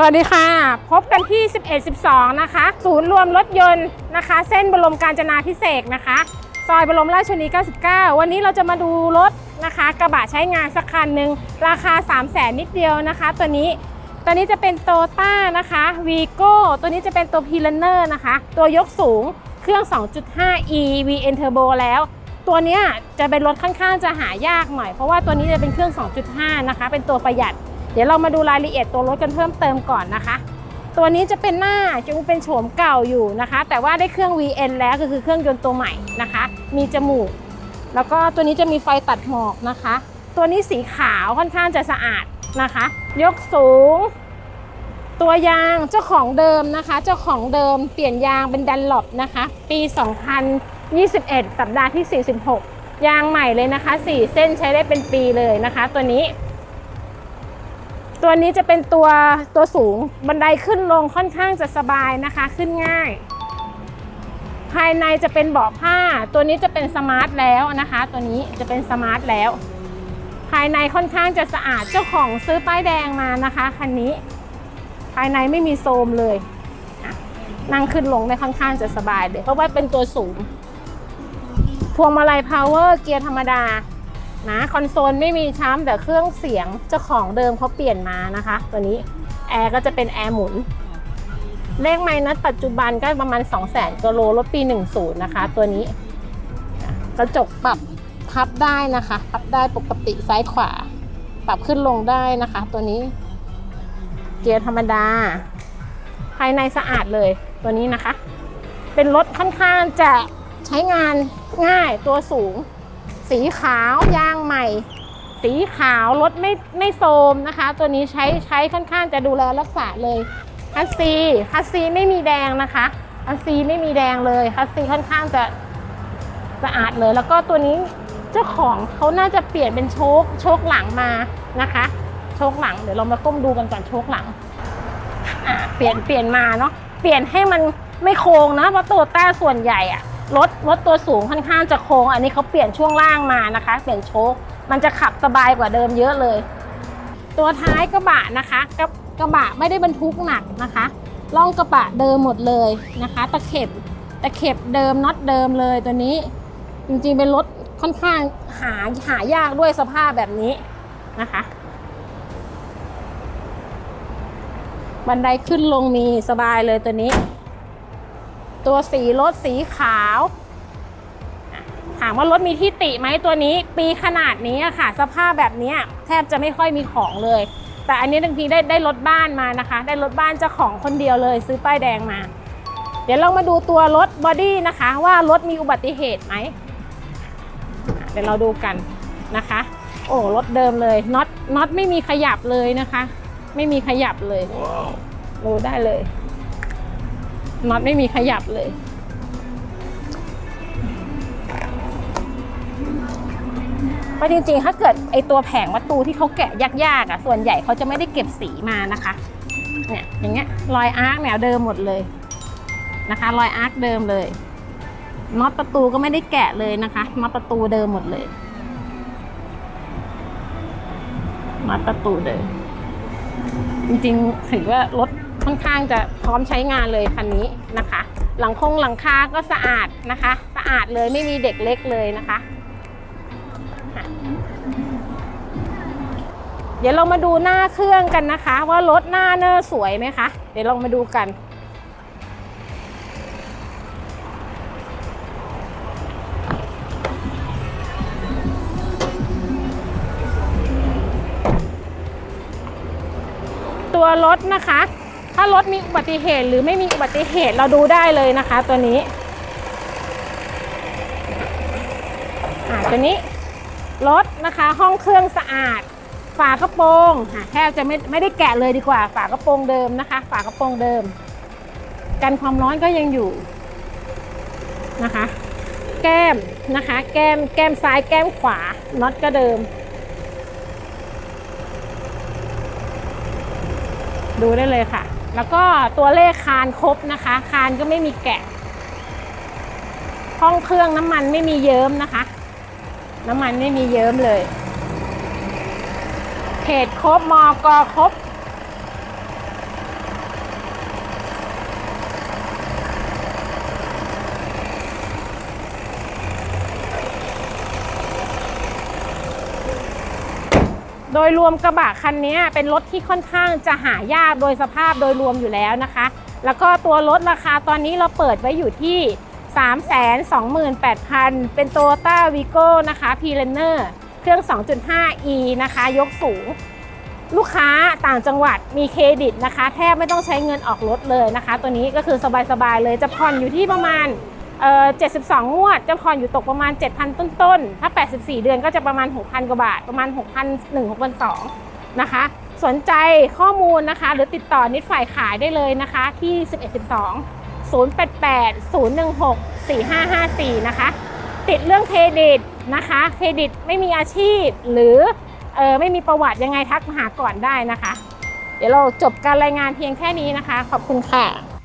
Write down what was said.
สวัสดีค่ะ พบกันที่ 11 12 นะคะ ศูนย์รวมรถยนต์นะคะ เส้นบรมการจนาพิเศษนะคะ ซอยบรมราชชนี 99 วันนี้เราจะมาดูรถนะคะ กระบะใช้งานสักคันหนึ่งราคา 3 0 0แสนนิดเดียวนะคะ ตัวนี้ตัวนี้จะเป็นโตต้านะคะวีโก้ตัวนี้จะเป็นตัวพีเลเนอร์นะคะ ตัวยกสูงเครื่อง 2.5 e VN Turbo แล้ว ตัวเนี้ยจะเป็นรถค่อนข้างจะหายากหน่อย เพราะว่าตัวนี้จะเป็นเครื่อง 2.5 นะคะ เป็นตัวประหยัด ดี๋ยวเรามาดูรายละเอียดตัวรถกันเพิ่มเติมก่อนนะคะ ตัวนี้จะเป็นหน้าจะเป็นโฉมเก่าอยู่นะคะ แต่ว่าได้เครื่อง VN แล้วก็คือเครื่องยนต์ตัวใหม่นะคะ มีจมูก แล้วก็ตัวนี้จะมีไฟตัดหมอกนะคะ ตัวนี้สีขาวค่อนข้างจะสะอาดนะคะ ยกสูง ตัวยางเจ้าของเดิมนะคะ เจ้าของเดิมเปลี่ยนยางเป็นดันหลบนะคะ ปี 2021 สัปดาห์ที่ 46 ยางใหม่เลยนะคะ 4 เส้นใช้ได้เป็นปีเลยนะคะ ตัวนี้ ตัวนี้จะเป็นตัวตัวสูงบันไดขึ้นลงค่อนข้างจะสบายนะคะขึ้นง่าย ภายในจะเป็นเบาะผ้า ตัวนี้จะเป็นสมาร์ทแล้วนะคะ ตัวนี้จะเป็นสมาร์ทแล้ว ภายในค่อนข้างจะสะอาดเจ้าของซื้อป้ายแดงมานะคะคันนี้ ภายในไม่มีโซมเลยนั่งขึ้นลงได้ค่อนข้างจะสบายเลยเพราะว่าเป็นตัวสูงพวงมาลัยพาวเวอร์เกียร์ธรรมดา นะคอนโซลไม่มีช้ำแต่เครื่องเสียงเจ้าของเดิมเขาเปลี่ยนมานะคะ ตัวนี้แอร์ก็จะเป็นแอร์หมุน เลขไมล์นัดปัจจุบันก็ประมาณ 2 0 0 0 0 0กโลรถปี 10 นะคะ ตัวนี้ กระจกปรับพับได้นะคะ พับได้ปกติซ้ายขวา ปรับขึ้นลงได้นะคะ ตัวนี้ เกียร์ธรรมดา ภายในสะอาดเลยตัวนี้นะคะ เป็นรถค่อนข้างจะใช้งานง่ายตัวสูง สีขาวยางใหม่ สีขาวรถไม่ไม่โทรมนะคะ ตัวนี้ใช้ใช้ค่อนข้างจะดูแลรักษาเลยคัสซีคัสซีไม่มีแดงนะคะคัสซีไม่มีแดงเลยคัสซีค่อนข้างจะสะอาดเลย แล้วก็ตัวนี้เจ้าของเขาน่าจะเปลี่ยนเป็นโชคโชคหลังมานะคะ โชคหลังเดี๋ยวเรามาก้มดูกันก่อนโชคหลังอ่าเปลี่ยนเปลี่ยนมาเนาะเปลี่ยนให้มันไม่โค้งนะเพราะตัวต้าส่วนใหญ่อะ รถรถตัวสูงค่อนข้างจะโค้ง อันนี้เขาเปลี่ยนช่วงล่างมานะคะ เปลี่ยนโชคมันจะขับสบายกว่าเดิมเยอะเลย ตัวท้ายกระบะนะคะกระกระบะไม่ได้บรรทุกหนักนะคะล่องกระบะเดิมหมดเลยนะคะ ตะเข็บตะเข็บเดิมน็อตเดิมเลยตัวนี้ จริงๆเป็นรถค่อนข้างหาหายากด้วยสภาพแบบนี้นะคะบันไดขึ้นลงมีสบายเลยตัวนี้ ตัวสีรถสีขาวอะถามว่ารถมีที่ติไหมตัวนี้ ปีขนาดนี้อะค่ะ สภาพแบบเนี้ยแทบจะไม่ค่อยมีของเลย แต่อันนี้บางทีได้ได้รถบ้านมานะคะ ได้รถบ้านเจ้าของคนเดียวเลย ซื้อป้ายแดงมา เดี๋ยวเรามาดูตัวรถบอดี้นะคะ ว่ารถมีอุบัติเหตุไหมอะเดี๋ยวเราดูกันนะคะ โอ้รถเดิมเลยน็อตน็อตไม่มีขยับเลยนะคะ ไม่มีขยับเลยดูได้เลย น็อตไม่มีขยับเลย เพราะจริงๆ ถ้าเกิดไอตัวแผงประตูที่เขาแกะยากๆอะ ส่วนใหญ่เขาจะไม่ได้เก็บสีมานะคะ เนี่ย อย่างเงี้ย รอยอาร์คแนวเดิมหมดเลยนะคะ รอยอาร์คเดิมเลย น็อตประตูก็ไม่ได้แกะเลยนะคะ น็อตประตูเดิมหมดเลย น็อตประตูเดิมจริงๆถือว่ารถ ค่อนข้างจะพร้อมใช้งานเลยคันนี้นะคะ หลังคงหลังคาก็สะอาดนะคะ สะอาดเลยไม่มีเด็กเล็กเลยนะคะ เดี๋ยวเรามาดูหน้าเครื่องกันนะคะ ว่ารถหน้าเนอร์สวยไหมคะ เดี๋ยวลองมาดูกันตัวรถนะคะ ถ้ารถมีอุบัติเหตุหรือไม่มีอุบัติเหตุเราดูได้เลยนะคะ ตัวนี้อ่าตัวนี้รถนะคะห้องเครื่องสะอาด ฝากระโปรงอะแทบจะไม่ไม่ได้แกะเลยดีกว่า ฝากระโปรงเดิมนะคะ ฝากระโปรงเดิม กันความร้อนก็ยังอยู่นะคะ แก้มนะคะ แก้มแก้มซ้ายแก้มขวาน็อตก็เดิม ดูได้เลยค่ะ แล้วก็ตัวเลขคานครบนะคะ คานก็ไม่มีแกะ ห้องเครื่องน้ำมันไม่มีเยิ้มนะคะ น้ำมันไม่มีเยิ้มเลยเพจครบมอกอครบ ดยรวมกระบะคันนี้เป็นรถที่ค่อนข้างจะหายากโดยสภาพโดยรวมอยู่แล้วนะคะ แล้วก็ตัวรถราคาตอนนี้เราเปิดไว้อยู่ที่ 328,000 เป็น Toyota Vigo นะคะ p r e n e r เครื่อง 2.5e นะคะ ยกสูง ลูกค้าต่างจังหวัดมีเครดิตนะคะ แทบไม่ต้องใช้เงินออกรถเลยนะคะ ตัวนี้ก็คือสบายๆเลยจะผ่อนอยู่ที่ประมาณ เอ่อ72 งวดจะผ่อนอยู่ตกประมาณ 7,000 ต้นๆ ถ้า 84 เดือนก็จะประมาณ 6,000 กว่าบาท ประมาณ 6,001 6,200นะคะ สนใจข้อมูลนะคะ หรือติดต่อนิดฝ่ายขายได้เลยนะคะ ที่ 1112 088 016 4554 นะคะ ติดเรื่องเครดิตนะคะ เครดิตไม่มีอาชีพหรือเออไม่มีประวัติยังไงทักมาหาก่อนได้นะคะ เดี๋ยวเราจบการรายงานเพียงแค่นี้นะคะ ขอบคุณค่ะ